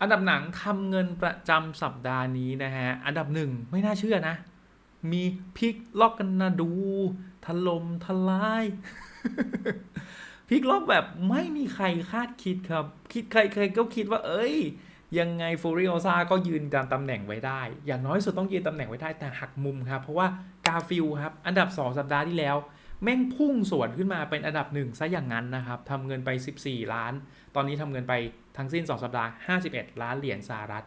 อันดับหนังทำเงินประจำสัปดาห์นี้นะฮะ อันดับหนึ่งไม่น่าเชื่อนะ มีพิกล็อกกันนะดูถล่มทลายพิกล็อกแบบไม่มีใครคาดคิดครับ คิดใครใครก็คิดว่า เอ้ย ยังไงฟูริโอซาก็ยืนตำแหน่งไว้ได้ อย่างน้อยสุดต้องยืนตำแหน่งไว้ได้แต่หักมุมครับ เพราะว่ากาฟิลครับ อันดับ 2 สัปดาห์ที่แล้ว แม่งพุ่งสวนขึ้นมาเป็นอันดับหนึ่งซะอย่างนั้นนะครับทำเงินไป 14 ล้านตอนนี้ทำเงินไปทั้งสิ้น 2 สัปดาห์ 51 ล้านเหรียญสหรัฐ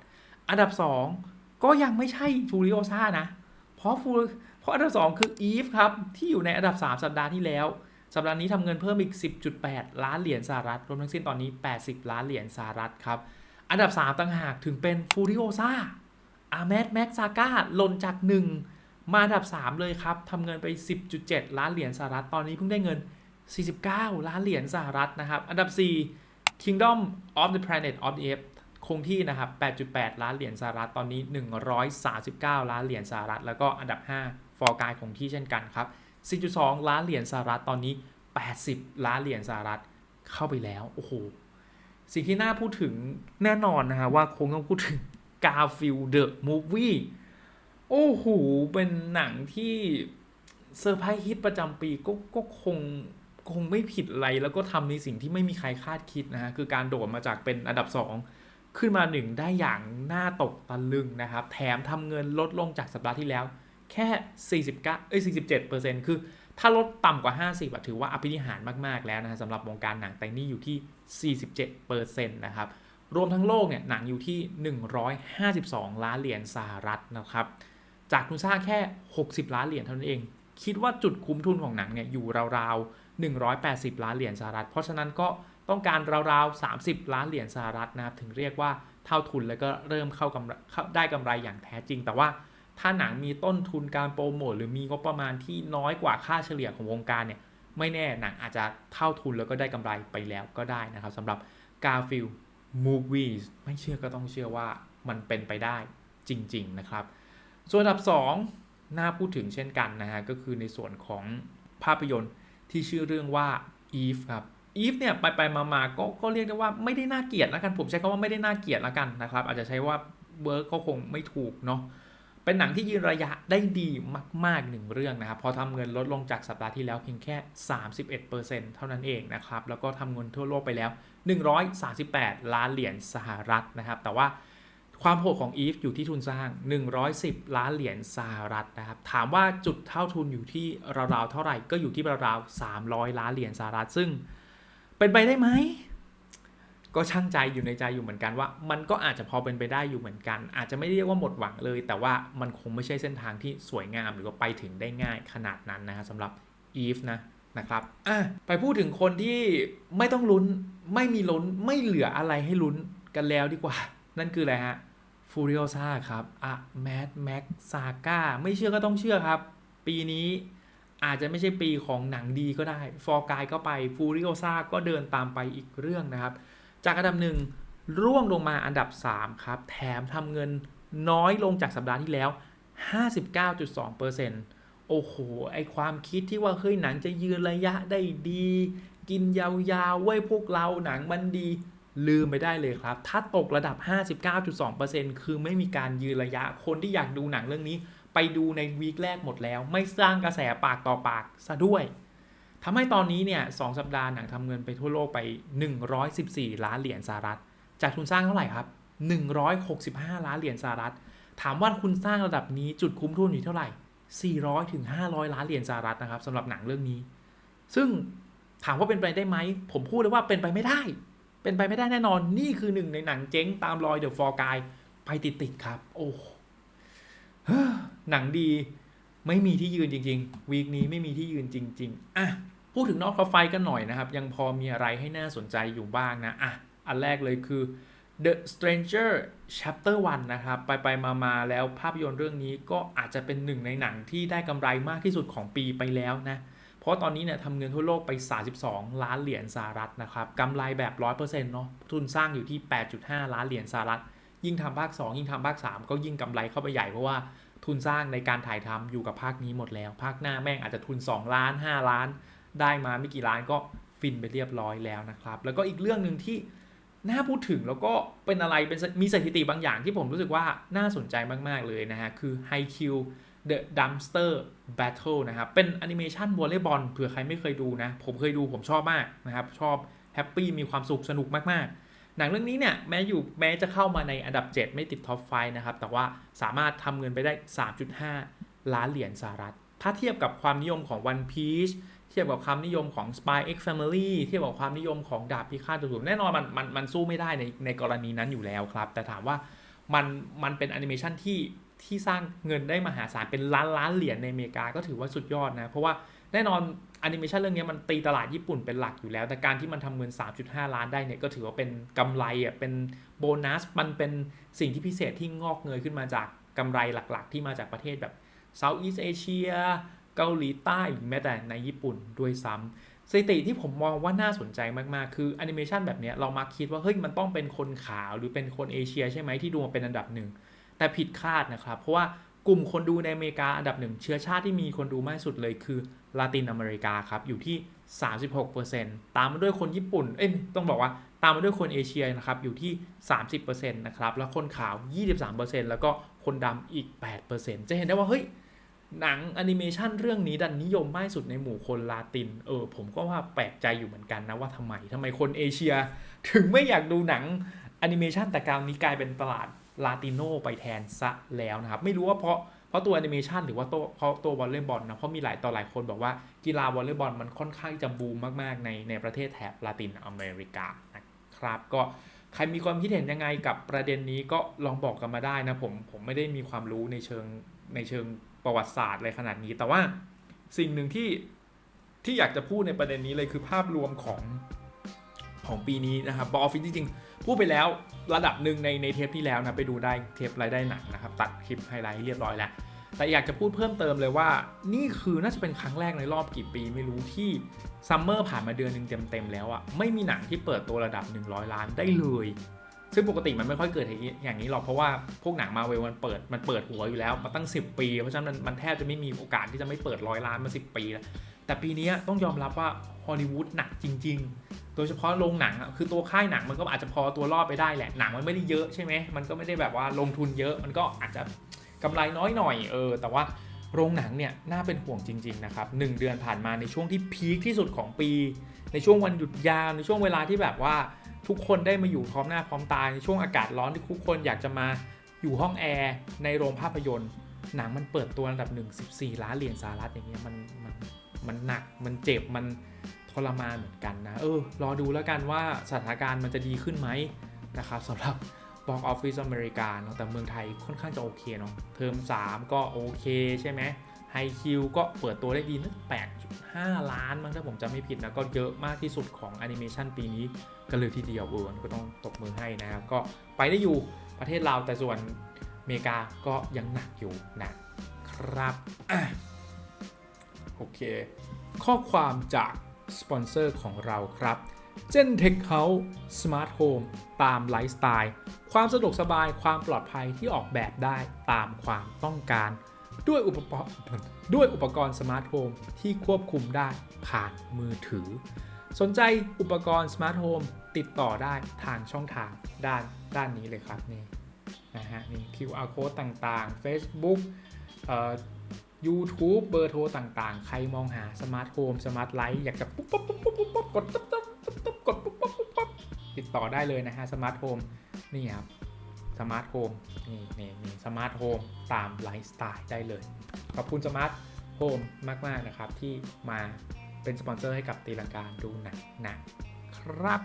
อันดับ 2 ก็ยังไม่ใช่ฟูริโอซานะ เพราะฟูเพราะอันดับ 2 คืออีฟครับ ที่อยู่ในอันดับ 3 สัปดาห์ที่แล้ว สัปดาห์นี้ทำเงินเพิ่มอีก 10.8 ล้านเหรียญสหรัฐ รวมทั้งสิ้นตอนนี้ 80 ล้านเหรียญสหรัฐครับ อันดับ 3ต่างหากถึงเป็นฟูริโอซาอาเมดแม็กซาก้าหล่นจาก 1 มาอันดับ 3 เลยครับทำเงินไป 10.7 ล้านเหรียญสหรัฐ ตอนนี้เพิ่งได้เงิน 49 ล้านเหรียญสหรัฐนะครับ อันดับ 4 Kingdom of the Planet of the Apes คงที่นะครับ 8.8 ล้านเหรียญสหรัฐ ตอนนี้ 139 ล้านเหรียญสหรัฐ แล้วก็อันดับ 5 ฟอร์กายคงที่เช่นกันครับ 4.2 ล้านเหรียญสหรัฐ ตอนนี้ 80 ล้านเหรียญสหรัฐ เข้าไปแล้ว โอ้โห สิ่งที่น่าพูดถึงแน่นอนนะฮะว่าคงต้องพูดถึง Garfield the Movie โอ้โห เป็นหนังที่เซอร์ไพรส์ฮิตประจำปีก็ก็คง คงไม่ผิดอะไร แล้วก็ทำในสิ่งที่ไม่มีใครคาดคิดนะฮะคือการโดดมาจากเป็นอันดับ 2 ขึ้นมาหนึ่งได้อย่างน่าตกตะลึงนะครับ แถมทำเงินลดลงจากสัปดาห์ที่แล้ว แค่ 49เอ้ย47%คือถ้าลดต่ำกว่า 50อะถือว่าอภินิหารมาก ๆ แล้วนะฮะสำหรับวงการหนังแต่นี่อยู่ที่ 47%นะครับ รวมทั้งโลกเนี่ยหนังอยู่ที่ 152 ล้านเหรียญสหรัฐนะครับ จากทุนสร้างแค่ 60 ล้านเหรียญเท่านั้นเอง คิดว่าจุดคุ้มทุนของหนังเนี่ยอยู่ราวๆ 180 ล้านเหรียญสหรัฐ เพราะฉะนั้นก็ต้องการราวๆ 30 ล้านเหรียญสหรัฐนะครับ ถึงเรียกว่าเท่าทุนแล้วก็เริ่มเข้ากำไรได้กำไรอย่างแท้จริง แต่ว่าถ้าหนังมีต้นทุนการโปรโมทหรือมีงบประมาณที่น้อยกว่าค่าเฉลี่ยของวงการเนี่ยไม่แน่หนังอาจจะเท่าทุนแล้วก็ได้กำไรไปแล้วก็ได้นะครับสำหรับ Garfield Movies ไม่เชื่อก็ต้องเชื่อว่ามันเป็นไปได้จริง ๆ นะครับ ส่วนอันดับ 2 น่าพูดถึงเช่นกันนะฮะก็คือในส่วนของภาพยนตร์ ที่ชื่อเรื่องว่า Eve ครับ Eve เนี่ยไปไปมามาก็ก็เรียกได้ว่าไม่ได้น่าเกลียดแล้วกันผมใช้คำว่าไม่ได้น่าเกลียดแล้วกันนะครับ อาจจะใช้ว่าเวิร์กก็คงไม่ถูกเนาะเป็นหนังที่ยืนระยะได้ดีมาก ๆ หนึ่งเรื่องนะครับ พอทำเงินลดลงจากสัปดาห์ที่แล้วเพียงแค่ 31%เท่านั้นเองนะครับ แล้วก็ทำเงินทั่วโลกไปแล้ว 138 ล้านเหรียญสหรัฐนะครับ แต่ว่า ความโหดของ Eve อยู่ที่ทุนสร้าง 110 ล้านเหรียญสหรัฐนะครับ ถามว่าจุดเท่าทุนอยู่ที่ราวๆเท่าไหร่ก็อยู่ที่ราวๆ300 ล้านเหรียญสหรัฐ ซึ่งเป็นไปได้ไหม ก็ช่างใจอยู่ในใจอยู่เหมือนกันว่า มันก็อาจจะพอเป็นไปได้อยู่เหมือนกัน อาจจะไม่เรียกว่าหมดหวังเลย แต่ว่ามันคงไม่ใช่เส้นทางที่สวยงาม หรือว่าไปถึงได้ง่ายขนาดนั้นนะฮะสำหรับ Eve นะนะครับอะไปพูดถึงคนที่ไม่ต้องลุ้น ไม่มีลุ้น ไม่เหลืออะไรให้ลุ้นกันแล้วดีกว่า นั่นคืออะไรฮะ ฟูริโอซาครับอะแมดแม็กซาก้าไม่เชื่อก็ต้องเชื่อครับ ปีนี้อาจจะไม่ใช่ปีของหนังดีก็ได้ ฟอร์กายก็ไปฟูริโอซาก็เดินตามไปอีกเรื่องนะครับ จากอันดับหนึ่งร่วงลงมาอันดับ 3 ครับ แถมทำเงินน้อยลงจากสัปดาห์ที่แล้ว 59.2%โอ้โห ไอความคิดที่ว่า เฮ้ย หนังจะยืนระยะได้ดี กินยาวๆไว้พวกเราหนังมันดี ลืมไปได้เลยครับ ถ้าตกระดับ 59.2%คือไม่มีการยืนระยะ คนที่อยากดูหนังเรื่องนี้ ไปดูในวีคแรกหมดแล้ว ไม่สร้างกระแสปากต่อปากซะด้วยทำให้ตอนนี้เนี่ยสสัปดาห์หนังทำเงินไปทั่วโลกไป 114 ล้านเหรียญสหรัฐ จากทุนสร้างเท่าไหร่ครับ 165 ล้านเหรียญสหรัฐ ถามว่าคุณสร้างระดับนี้จุดคุ้มทุนอยู่เท่าไหร่ 400ถึง500 ล้านเหรียญสหรัฐนะครับสำหรับหนังเรื่องนี้ ซึ่งถามว่าเป็นไปได้ไหม ผมพูดเลยว่าเป็นไปไม่ได้ เป็นไปไม่ได้แน่นอนนี่คือหนึ่งในหนังเจ๊งตามรอยเดอะฟอร์กายไปติดๆครับ โอ้หนังดีไม่มีที่ยืนจริงๆวีคนี้ไม่มีที่ยืนจริง ๆอะพูดถึงนอกคอไฟกันหน่อยนะครับ ยังพอมีอะไรให้น่าสนใจอยู่บ้างนะอะอันแรกเลยคือ The Stranger Chapter 1 นะครับ ไปไปมามาแล้วภาพยนตร์เรื่องนี้ก็อาจจะเป็นหนึ่งในหนังที่ได้กำไรมากที่สุดของปีไปแล้วนะ เพราะตอนนี้เนี่ยทำเงินทั่วโลกไป 32 ล้านเหรียญสหรัฐนะครับกำไรแบบ 100%เนาะทุนสร้างอยู่ที่ 8.5 ล้านเหรียญสหรัฐ ยิ่งทำภาค 2 ยิ่งทำภาค 3 ก็ยิ่งกำไรเข้าไปใหญ่เพราะว่าทุนสร้างในการถ่ายทำอยู่กับภาคนี้หมดแล้ว ภาคหน้าแม่งอาจจะทุน 2 ล้าน 5 ล้าน ได้มาไม่กี่ล้านก็ฟินไปเรียบร้อยแล้วนะครับ แล้วก็อีกเรื่องหนึ่งที่น่าพูดถึงแล้วก็เป็นอะไรเป็นมีสถิติบางอย่างที่ผมรู้สึกว่าน่าสนใจมาก ๆ เลยนะฮะ คือ High Q The Dumpster Battle นะครับ เป็นแอนิเมชันวอลเลย์บอลเผื่อใครไม่เคยดูนะ ผมเคยดูผมชอบมากนะครับ ชอบแฮปปี้มีความสุขสนุกมาก ๆ หนังเรื่องนี้เนี่ย แม้อยู่แม้จะเข้ามาในอันดับ 7 ไม่ติดท็อปไฟนะครับ แต่ว่าสามารถทำเงินไปได้ 3.5 ล้านเหรียญสหรัฐ ถ้าเทียบกับความนิยมของ One Piece เทียบกับความนิยมของ Spy X Family เทียบกับความนิยมของดาบพิฆาตอสูรแน่นอนมันมันมันสู้ไม่ได้ในในกรณีนั้นอยู่แล้วครับ แต่ถามว่ามันมันเป็นแอนิเมชันที่ ที่สร้างเงินได้มหาศาลเป็นล้านล้านเหรียญในอเมริกาก็ถือว่าสุดยอดนะ เพราะว่าแน่นอนแอนิเมชันเรื่องนี้มันตีตลาดญี่ปุ่นเป็นหลักอยู่แล้ว แต่การที่มันทำเงิน 3.5 ล้านได้เนี่ยก็ถือว่าเป็นกำไรอะเป็นโบนัสมันเป็นสิ่งที่พิเศษที่งอกเงยขึ้นมาจากกำไรหลักๆ ที่มาจากประเทศแบบ Southeast Asia เกาหลีใต้หรือแม้แต่ในญี่ปุ่นด้วยซ้ำสถิติที่ผมมองว่าน่าสนใจมาก ๆ คือแอนิเมชันแบบนี้เรามักคิดว่า เฮ้ย มันต้องเป็นคนขาวหรือเป็นคนเอเชียใช่ไหมที่ดูมาเป็นอันดับหนึ่ง แต่ผิดคาดนะครับ เพราะว่ากลุ่มคนดูในอเมริกาอันดับหนึ่งเชื้อชาติที่มีคนดูมากสุดเลยคือลาตินอเมริกาครับอยู่ที่ 36%ตามมาด้วยคนญี่ปุ่น เอ้ยต้องบอกว่าตามมาด้วยคนเอเชียนะครับอยู่ที่ 30%นะครับแล้วคนขาว 23%แล้วก็คนดำอีก 8%จะเห็นได้ว่าเฮ้ยหนังแอนิเมชันเรื่องนี้ดันนิยมมากสุดในหมู่คนลาติน เออ ผมก็ว่าแปลกใจอยู่เหมือนกันนะว่าทำไมทำไมคนเอเชีย ถึงไม่อยากดูหนังแอนิเมชันแต่การนี้กลายเป็นตลาด ลาติโนไปแทนซะแล้วนะครับ ไม่รู้ว่าเพราะเพราะตัวแอนิเมชันหรือว่าตัวเพราะตัววอลเลย์บอลนะเพราะมีหลายต่อหลายคนบอกว่ากีฬาวอลเลย์บอลมันค่อนข้างจะบูมมากๆในในประเทศแถบลาตินอเมริกานะครับ ก็ใครมีความคิดเห็นยังไงกับประเด็นนี้ก็ลองบอกกันมาได้นะผมผมไม่ได้มีความรู้ในเชิงในเชิงประวัติศาสตร์อะไรขนาดนี้ แต่ว่าสิ่งหนึ่งที่ที่อยากจะพูดในประเด็นนี้เลยคือภาพรวมของ ของปีนี้นะครับบออฟฟิศจริงๆ พูดไปแล้วระดับหนึ่งในในเทปที่แล้วนะไปดูได้เทปรายได้หนักนะครับตัดคลิปไฮไลท์ให้เรียบร้อยแล้ว แต่อยากจะพูดเพิ่มเติมเลยว่า นี่คือน่าจะเป็นครั้งแรกในรอบกี่ปีไม่รู้ที่ซัมเมอร์ผ่านมาเดือนหนึ่งเต็มๆแล้วอะ่ะไม่มีหนังที่เปิดตัวระดับ 100 ล้านได้เลยซึ่งปกติมันไม่ค่อยเกิดอย่างนี้หรอกเพราะว่าพวกหนังมาเวลมันเปิดมันเปิดหัวอยู่แล้วมาตั้ง 10 ปี เพราะฉะนั้นมันมันแทบจะไม่มีโอกาสที่จะไม่เปิดร้อยล้านมา 10 ปีแล้ว แต่ปีนี้ต้องยอมรับว่าฮอลลีวูดหนักจริง ๆ โดยเฉพาะโรงหนังคือตัวค่ายหนังมันก็อาจจะพอตัวรอดไปได้แหละหนังมันไม่ได้เยอะใช่ไหมมันก็ไม่ได้แบบว่าลงทุนเยอะมันก็อาจจะกำไรน้อยหน่อยเออแต่ว่าโรงหนังเนี่ยน่าเป็นห่วงจริงๆนะครับหนึ่งเดือนผ่านมาในช่วงที่พีคที่สุดของปี ในช่วงวันหยุดยาวในช่วงเวลาที่แบบว่าทุกคนได้มาอยู่พร้อมหน้าพร้อมตาในช่วงอากาศร้อนที่ทุกคนอยากจะมาอยู่ห้องแอร์ในโรงภาพยนตร์ หนังมันเปิดตัวอันดับหนึ่ง14 ล้านเหรียญสหรัฐอย่างเงี้ยมันมัน มันหนัก มันเจ็บ มันทรมานเหมือนกันนะ เออ รอดูแล้วกันว่าสถานการณ์มันจะดีขึ้นไหมนะครับสำหรับ Box Office อเมริกาเนาะ แต่เมืองไทยค่อนข้างจะโอเคเนาะ เทอม 3 ก็โอเคใช่ไหมไฮคิวก็เปิดตัวได้ดีนึก8.5 ล้านมั้งถ้าผมจำไม่ผิดนะ ก็เยอะมากที่สุดของแอนิเมชันปีนี้ก็เลยทีเดียวเออก็ต้องตบมือให้นะครับ ก็ไปได้อยู่ประเทศเราแต่ส่วนอเมริกาก็ยังหนักอยู่นะครับ โอเค ข้อความจากสปอนเซอร์ของเราครับเจนเทคเฮาส์สมาร์ทโฮมตามไลฟ์สไตล์ ความสะดวกสบายความปลอดภัยที่ออกแบบได้ตามความต้องการ ด้วยอุปกรณ์ด้วยอุปกรณ์สมาร์ทโฮมที่ควบคุมได้ผ่านมือถือ สนใจอุปกรณ์สมาร์ทโฮมติดต่อได้ทางช่องทางด้านด้านนี้เลยครับนี่นะฮะนี่ QR code ต่างๆ Facebook เอ่อ YouTube เบอร์โทรต่างๆ ใครมองหาสมาร์ทโฮมสมาร์ทไลท์อยากจะปุ๊บปุ๊บปุ๊บปุ๊บปุ๊บกดตุ๊บตุ๊บตุ๊บตุ๊บกดปุ๊บปุ๊บปุ๊บปุ๊บติดต่อได้เลยนะฮะสมาร์ทโฮมนี่ครับสมาร์ทโฮมนี่นี่นี่สมาร์ทโฮมตามไลฟ์สไตล์ได้เลย ขอบคุณสมาร์ทโฮมมาก ๆ นะครับ ที่มาเป็นสปอนเซอร์ให้กับตีลังการดูหนังนะครับ